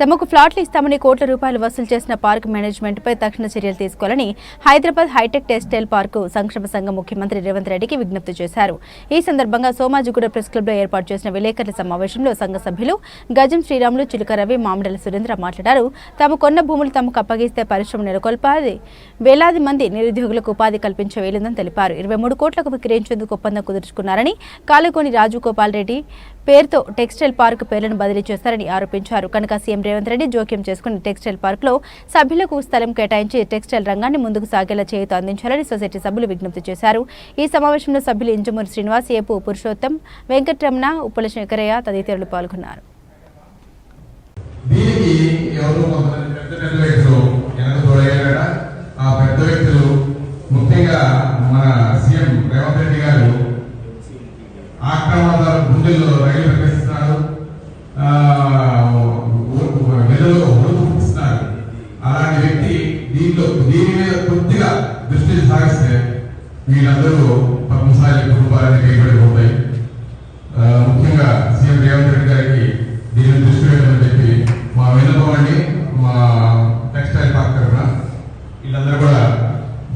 తమకు ఫ్లాట్లు ఇస్తామని కోట్ల రూపాయలు వసూలు చేసిన పార్క్ మేనేజ్మెంట్ పై తక్షణ చర్యలు తీసుకోవాలని హైదరాబాద్ హైటెక్ టెక్స్టైల్ పార్కు సంక్షేమ సంఘం ముఖ్యమంత్రి రేవంత్ రెడ్డికి విజ్ఞప్తి చేశారు. ఈ సందర్భంగా సోమాజిగూడ ప్రెస్ క్లబ్లో ఏర్పాటు చేసిన విలేకరుల సమావేశంలో సంఘ సభ్యులు గజం శ్రీరాములు చిలుక రవి మామిడల సురేంద్ర మాట్లాడారు. తాము కొన్న భూములు తమకు అప్పగిస్తే పరిశ్రమ నెలకొల్పాలి. వేలాది మంది నిరుద్యోగులకు ఉపాధి కల్పించే వీలుందని తెలిపారు. ఇరవై మూడు కోట్లకు విక్రయించేందుకు ఒప్పందం కుదుర్చుకున్నారని కాలుకోని రాజగోపాల్ రెడ్డి పేరుతో టెక్స్టైల్ పార్క్ పేర్లను బదిలీ చేస్తారని ఆరోపించారు. కనుక సీఎం రేవంత్ రెడ్డి జోక్యం చేసుకుని టెక్స్టైల్ పార్క్లో సభ్యులకు స్థలం కేటాయించి టెక్స్టైల్ రంగాన్ని ముందుకు సాగేలా చేయూత అందించాలని సొసైటీ సభ్యులు విజ్ఞప్తి చేశారు. ఈ సమావేశంలో సభ్యులు ఇంజమూరి శ్రీనివాస్ ఏపు పురుషోత్తం వెంకటరమణ ఉప్పల శంకరయ్య తదితరులు పాల్గొన్నారు. ముఖ్యంగా మన సీఎం రేవంత్ రెడ్డి గారు గుండెల్లో రైలు వ్యక్తి దీంట్లో దీని మీద కొద్దిగా దృష్టి సాగిస్తే వీళ్ళందరూ పద్మశాలి కుటుంబాలని కైబడిపోతాయి పోతాయి ముఖ్యంగా సీఎం రేవంత్ రెడ్డి గారికి దీన్ని దృష్టి పెట్టమని చెప్పి మా విన్నపండి మా టెక్స్టైల్ పార్క్ తరఫున వీళ్ళందరూ కూడా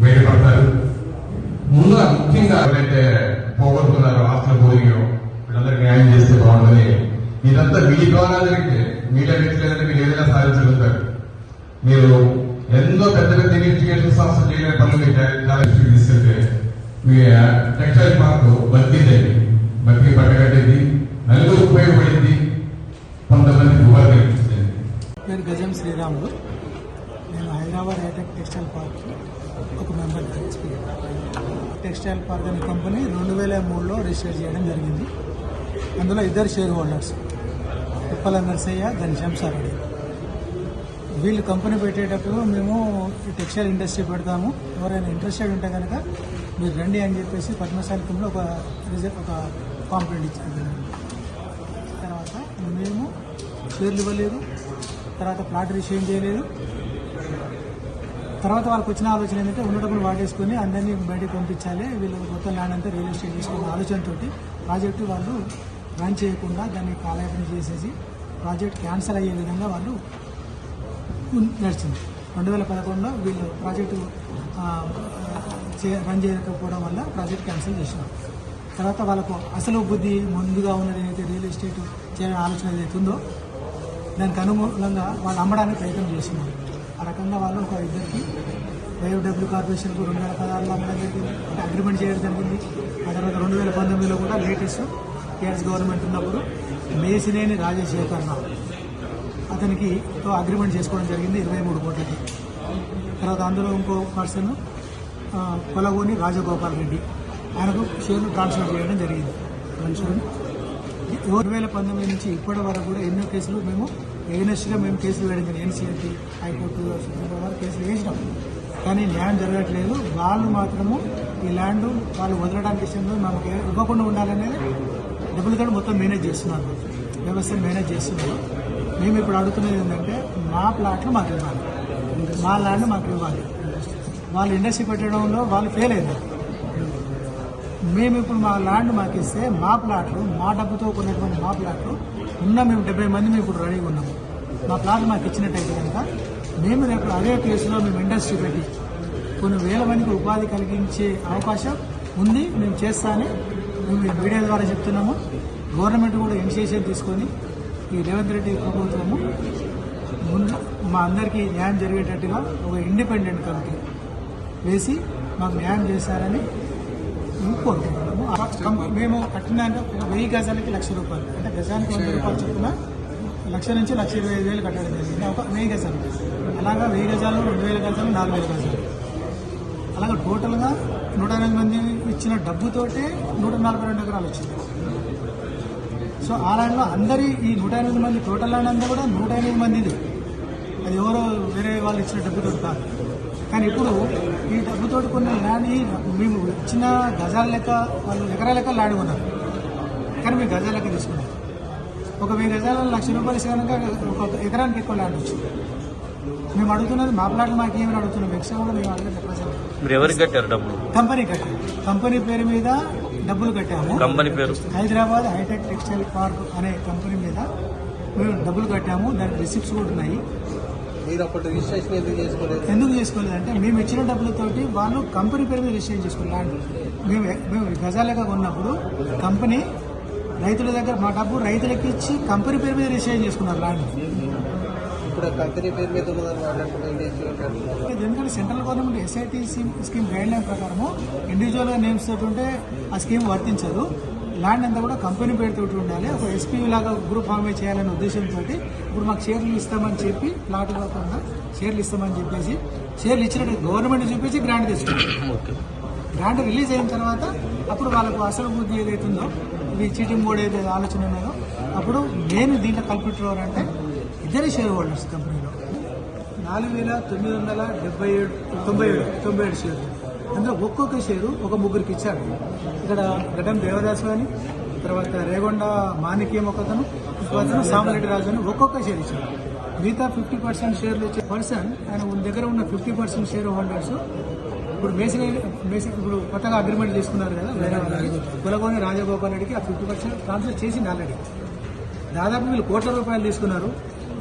బయటపడతారు. ముందుగా ముఖ్యంగా ఎవరైతే పోగొట్టుకున్నారో ఆస్తులు పోలియో వీళ్ళందరూ న్యాయం చేస్తే బాగుంటుంది ఇదంతా మీ ద్వారా జరిగితే మీడియా వ్యక్తులు మీరు ఏదైనా సాధించగలుగుతారు. మీరు ఎంతో పెద్ద పెద్ద ఇన్వెస్టిగేషన్ సంస్థలు చేయలేని పనులు మీరు చాలా- తీసుకెళ్తే మీ టెక్స్టైల్ పార్క్ బతికిందండి బతికి పట్టగట్టేది నలుగురు ఉపయోగపడింది కొంతమంది ఉపాధి కల్పించింది నేను గజం శ్రీరాములు నేను హైదరాబాద్ హైటెక్ టెక్స్టైల్ పార్క్ ఒక మెంబర్ టెక్స్టైల్ పార్క్ అనే కంపెనీ రెండు వేల మూడులో రిజిస్టర్ చేయడం జరిగింది. అందులో ఇద్దరు షేర్ హోల్డర్స్ ఉప్పల నరసయ్య ఘనశ్యామ్ సారడి వీళ్ళు కంపెనీ పెట్టేటప్పుడు మేము టెక్స్టైల్ ఇండస్ట్రీ పెడతాము. ఎవరైనా ఇంట్రెస్టెడ్ ఉంటే కనుక మీరు రండి అని చెప్పేసి పద్మశాలికంలో ఒక రిజల్ట్ ఒక కాంప్లైంట్ ఇచ్చారు. తర్వాత మేము పేర్లు ఇవ్వలేదు. తర్వాత ప్లాట్ రిజిస్ట్రేషన్ చేయలేదు. తర్వాత వాళ్ళకి వచ్చిన ఆలోచన ఏంటంటే ఉన్న డబ్బులు వాడేసుకొని అందరినీ బయటకు పంపించాలి. వీళ్ళు మొత్తం ల్యాండ్ అంతా రియల్ ఎస్టేట్ చేసుకున్న ఆలోచనతోటి ప్రాజెక్టు వాళ్ళు రన్ చేయకుండా దాన్ని కాలయాపన చేసేసి ప్రాజెక్ట్ క్యాన్సిల్ అయ్యే విధంగా వాళ్ళు ఉన్- నడిచింది రెండు వేల పదకొండులో వీళ్ళు ప్రాజెక్టు రన్ చేయకపోవడం వల్ల ప్రాజెక్ట్ క్యాన్సిల్ చేసినారు. తర్వాత వాళ్ళకు అసలు బుద్ధి ముందుగా ఉన్నది ఏదైతే రియల్ ఎస్టేట్ చేయాలని ఆలోచన ఏదైతే ఉందో దానికి అనుకూలంగా వాళ్ళు అమ్మడానికి ప్రయత్నం చేసినారు. ఆ రకంగా వాళ్ళు ఒక ఇద్దరికి వైఎఫ్డబ్ల్యూ కార్పొరేషన్కు రెండు వేల పదహారులో అమ్మడం జరిగింది. అగ్రిమెంట్ చేయడం జరిగింది. ఆ తర్వాత రెండు వేల పంతొమ్మిదిలో కూడా లేటెస్ట్ టీఆర్ఎస్ గవర్నమెంట్ ఉన్నప్పుడు మేసినేని రాజశేఖర్ రావు అతనికి అగ్రిమెంట్ చేసుకోవడం జరిగింది ఇరవై మూడు కోట్లకి. తర్వాత అందులో ఇంకో పర్సన్ కొలగోని రాజగోపాల్ రెడ్డి. ఆయనకు షేర్లు ట్రాన్స్ఫర్ చేయడం జరిగింది. ట్రాన్స్ఫర్ రెండు వేల పంతొమ్మిది నుంచి ఇప్పటి వరకు కూడా ఎన్నో కేసులు మేము ఎగనెస్ట్గా మేము కేసులు వేయడం జరిగింది. ఎన్సీఆర్టీ హైకోర్టు సుప్రీంకోర్టు కేసులు వేసినాం. కానీ ల్యాండ్ జరగట్లేదు. వాళ్ళు మాత్రము ఈ ల్యాండ్ వాళ్ళు వదలడానికి ఇష్టంలో మాకు ఇవ్వకుండా ఉండాలనేది డబ్బులు కూడా మొత్తం మేనేజ్ చేస్తున్నారు. వ్యవస్థ మేనేజ్ చేస్తున్నారు. మేము ఇప్పుడు అడుగుతున్నది ఏంటంటే మా ప్లాట్లు మాకు ఇవ్వాలి. మా ల్యాండ్ మాకు ఇవ్వాలి. వాళ్ళు ఇండస్ట్రీ పెట్టడంలో వాళ్ళు ఫెయిల్ అయ్యారు మేము ఇప్పుడు మా ల్యాండ్ మాకు ఇస్తే మా ప్లాట్లు మా డబ్బుతో కొన్నటువంటి మా ప్లాట్లు ఉన్న మేము డెబ్బై మంది మేము ఇప్పుడు రెడీగా ఉన్నాము. మా ప్లాట్లు మాకు ఇచ్చినట్టయితే కనుక మేము రేపు అదే ప్లేస్లో మేము ఇండస్ట్రీ పెట్టి కొన్ని వేల మందికి ఉపాధి కలిగించే అవకాశం ఉంది మేము చేస్తామని మేము మీడియా ద్వారా చెప్తున్నాము. గవర్నమెంట్ కూడా ఇనిషియేషన్ తీసుకొని ఈ రేవంత్ రెడ్డి ప్రభుత్వము ముందు మా అందరికీ న్యాయం జరిగేటట్టుగా ఒక ఇండిపెండెంట్ కమిటీ వేసి మాకు న్యాయం చేశారని మేము కోరుకుంటున్నాము. మేము కట్టిన వెయ్యి గజాలకి లక్ష రూపాయలు అంటే గజానికి వంద రూపాయలు చొప్పున లక్ష నుంచి లక్ష ఇరవై ఐదు వేలు కట్టడం జరిగింది. ఒక వెయ్యి గజాలు. అలాగా వెయ్యి గజాలు రెండు వేల గజాలు నాలుగు వేల గజాలు. అలాగే టోటల్గా నూట ఎనిమిది మంది ఇచ్చిన డబ్బుతోటే నూట నలభై రెండు ఎకరాలు వచ్చింది. సో ఆ ల్యాండ్లో అందరి ఈ నూట ఎనిమిది మంది టోటల్ ల్యాండ్ అంతా కూడా నూట ఎనిమిది మందిది. అది ఎవరో వేరే వాళ్ళు ఇచ్చిన డబ్బుతో కాదు. కానీ ఇప్పుడు ఈ డబ్బుతో కొన్ని ల్యాండ్ ఈ మేము ఇచ్చిన గజాల లెక్క వాళ్ళు ఎకరాల లెక్క ల్యాండ్ కొన్నారు. కానీ మేము గజాల లెక్క తీసుకున్నాం. ఒక వెయ్యి గజాల లక్ష రూపాయలు ఇస్తే కనుక ఒక ఎకరానికి ఎక్కువ ల్యాండ్ వచ్చింది. మేము అడుగుతున్నది మా ప్లాట్లు మాకు ఏమైనా అడుగుతున్నాం? ఎక్స్ట్రా కూడా మేము అడగలేదు ప్రజలు. మీరు ఎవరికి కట్టారు డబ్బులు? కంపెనీ కట్టాము కంపెనీ పేరు మీద డబ్బులు కట్టాము. కంపెనీ పేరు? హైదరాబాద్ హైటెక్ టెక్స్టైల్ పార్క్ అనే కంపెనీ మీద మేము డబ్బులు కట్టాము. దానికి రిసిప్ట్స్ కూడా ఉన్నాయి. మీరు అప్పుడు రిజిస్ట్రేషన్ ఎందుకు చేసుకోలేదు? ఎందుకు చేసుకోలేదంటే మేము ఇచ్చిన డబ్బులతోటి వాళ్ళు కంపెనీ పేరు మీద రిజిస్ట్రేషన్ చేసుకున్నారు. ల్యాండ్ మేము మేము గజాలుగా ఉన్నప్పుడు కంపెనీ రైతుల దగ్గర మా డబ్బు రైతులకి ఇచ్చి కంపెనీ పేరు మీద రిజిస్ట్రేషన్ చేసుకున్నారు ల్యాండ్. ఇప్పుడు కంపెనీ పేరు మీద ఉన్నదని ఇండివిజువల్. ఎందుకంటే central government SIT scheme guideline ప్రకారము ఇండివిజువల్గా నేమ్స్ తోటి ఉంటే ఆ స్కీమ్ వర్తించదు. ల్యాండ్ అంతా కూడా కంపెనీ పేరుతోటి ఉండాలి. ఒక ఎస్పీ లాగా గ్రూప్ ఫార్మే చేయాలనే ఉద్దేశంతో ఇప్పుడు మాకు షేర్లు ఇస్తామని చెప్పి ప్లాట్ కాకుండా షేర్లు ఇస్తామని చెప్పేసి షేర్లు ఇచ్చినట్టు గవర్నమెంట్ చూపించి గ్రాంట్ తెచ్చుకుంటాం. గ్రాంట్ రిలీజ్ అయిన తర్వాత అప్పుడు వాళ్ళకు అసలు బుద్ధి ఏదైతుందో ఇది చీటింగ్ బోర్డు ఏదైతే ఆలోచన ఉన్నదో అప్పుడు నేను దీంట్లో కల్పిటర్ అంటే ఇద్దరే షేర్ హోల్డర్స్ కంపెనీలో. నాలుగు వేల తొమ్మిది వందల డెబ్బై ఏడు తొంభై ఏడు తొంభై ఏడు షేర్లు. అందులో ఒక్కొక్క షేరు ఒక ముగ్గురికి ఇచ్చాడు ఇక్కడ గడ్డం దేవదాసు అని తర్వాత రేగొండ మాణిక్యం ఒకతను ఇంకొకతను సామరెడ్డి రాజు అని ఒక్కొక్క షేర్ ఇచ్చాడు మిగతా ఫిఫ్టీ పర్సెంట్ షేర్లు ఇచ్చే పర్సన్ ఆయన దగ్గర ఉన్న ఫిఫ్టీ పర్సెంట్ షేర్ హోల్డర్స్ ఇప్పుడు మేసిని మేసి ఇప్పుడు కొత్తగా అగ్రిమెంట్ తీసుకున్నారు కదా వేరే వాళ్ళకి కులగోని రాజగోపాల్ రెడ్డికి ఆ ఫిఫ్టీ పర్సెంట్ ట్రాన్స్ఫర్ చేసింది ఆల్రెడీ. దాదాపు వీళ్ళు కోట్ల రూపాయలు తీసుకున్నారు.